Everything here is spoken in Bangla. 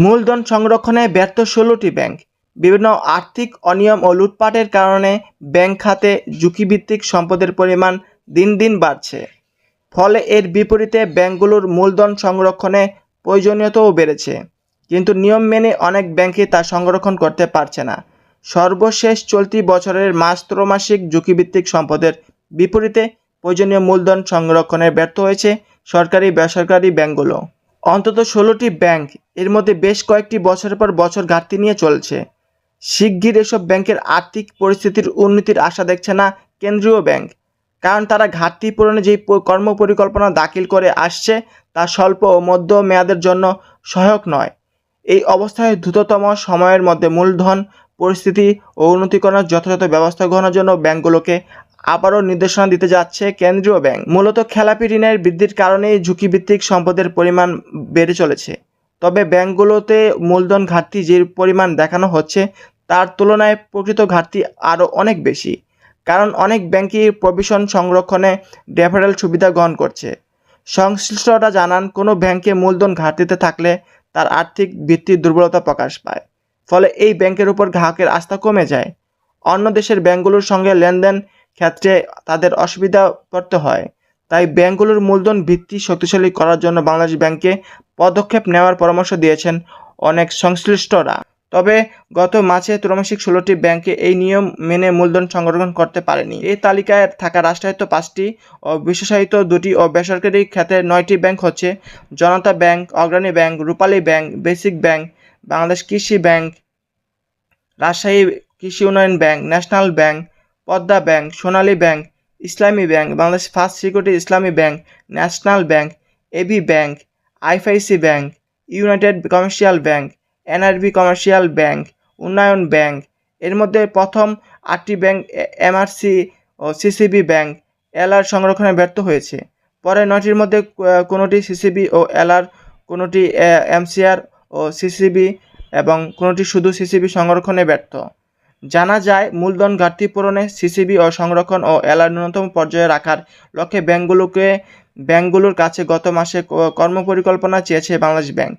মূলধন সংরক্ষণে ব্যর্থ ষোলোটি ব্যাংক। বিভিন্ন আর্থিক অনিয়ম ও লুটপাটের কারণে ব্যাংক খাতে ঝুঁকিভিত্তিক সম্পদের পরিমাণ দিন দিন বাড়ছে। ফলে এর বিপরীতে ব্যাংকগুলোর মূলধন সংরক্ষণে প্রয়োজনীয়তাও বেড়েছে। কিন্তু নিয়ম মেনে অনেক ব্যাংকই তা সংরক্ষণ করতে পারছে না। সর্বশেষ চলতি বছরের মাস ত্রৈমাসিক ঝুঁকিভিত্তিক সম্পদের বিপরীতে প্রয়োজনীয় মূলধন সংরক্ষণে ব্যর্থ হয়েছে সরকারি বেসরকারি ব্যাংকগুলো। অন্তত ষোলোটি ব্যাংক এর মধ্যে বেশ কয়েকটি বছরের পর বছর ঘাটতি নিয়ে চলছে। শিগগির এসব ব্যাংকের আর্থিক পরিস্থিতির উন্নতির আশা দেখছে না কেন্দ্রীয় ব্যাংক। কারণ তারা ঘাটতি পূরণে যেই প- কর্মপরিকল্পনা দাখিল করে আসছে, তা স্বল্প ও মধ্য মেয়াদের জন্য সহায়ক নয়। এই অবস্থায় দ্রুততম সময়ের মধ্যে মূলধন, পরিস্থিতি ও উন্নতিকরণের যথাযথ ব্যবস্থা গ্রহণের জন্য ব্যাংকগুলোকে আবারও নির্দেশনা দিতে যাচ্ছে কেন্দ্রীয় ব্যাংক। মূলত খেলাপি ঋণের বৃদ্ধির কারণেই ঝুঁকিভিত্তিক সম্পদের পরিমাণ বেড়ে চলেছে। তবে ব্যাংকগুলোতে মূলধন ঘাটতি যে পরিমাণ দেখানো হচ্ছে, তার তুলনায় প্রকৃত ঘাটতি আরও অনেক বেশি। কারণ অনেক ব্যাংকই প্রভিশন সংরক্ষণে ডেফারেল সুবিধা গ্রহণ করছে। সংশ্লিষ্টরা জানান, কোনো ব্যাংকে মূলধন ঘাটতিতে থাকলে তার আর্থিক ভিত্তির দুর্বলতা প্রকাশ পায়। ফলে এই ব্যাংকের উপর গ্রাহকের আস্থা কমে যায়। অন্য দেশের ব্যাংকগুলোর সঙ্গে লেনদেন ক্ষেত্রে তাদের অসুবিধা পড়তে হয়। তাই ব্যাংকগুলোর মূলধন ভিত্তি শক্তিশালী করার জন্য বাংলাদেশ ব্যাংকে পদক্ষেপ নেওয়ার পরামর্শ দিয়েছেন অনেক সংশ্লিষ্টরা। তবে গত মাসে ত্রৈমাসিক ষোলোটি ব্যাংকে এই নিয়ম মেনে মূলধন সংরক্ষণ করতে পারেনি। এই তালিকায় থাকা রাষ্ট্রায়ত্ত পাঁচটি ও বিশেষায়িত দুটি ও বেসরকারি খাতে নয়টি ব্যাংক হচ্ছে Janata bank, Agrani bank, Rupali bank, basic bank, Bangladesh Krishi bank, Rajshahi Krishi Unnayan bank, national bank Padma bank, Sonali bank, Islami bank, Bangladesh first security Islami bank, national bank, AB bank, IFIC bank, united commercial bank, NRB commercial bank, উন্নয়ন ব্যাংক। এর মধ্যে প্রথম আটটি ব্যাংক এমআরসি ও সিসিবি ব্যাংক এলআর সংরক্ষণে ব্যর্থ হয়েছে। পরে নয়টির মধ্যে কোনোটি সিসিবি ও এলআর, কোনোটি এমসিআর ও সিসিবি এবং কোনোটি শুধু সিসিবি সংরক্ষণে ব্যর্থ। জানা যায়, মূলধন ঘাটতি পূরণে সিসিবি ও সংরক্ষণ ও এলার ন্যূনতম পর্যায়ে রাখার লক্ষ্যে ব্যাংকগুলোকে ব্যাংকগুলোর কাছে গত মাসে কর্মপরিকল্পনা চেয়েছে বাংলাদেশ ব্যাংক।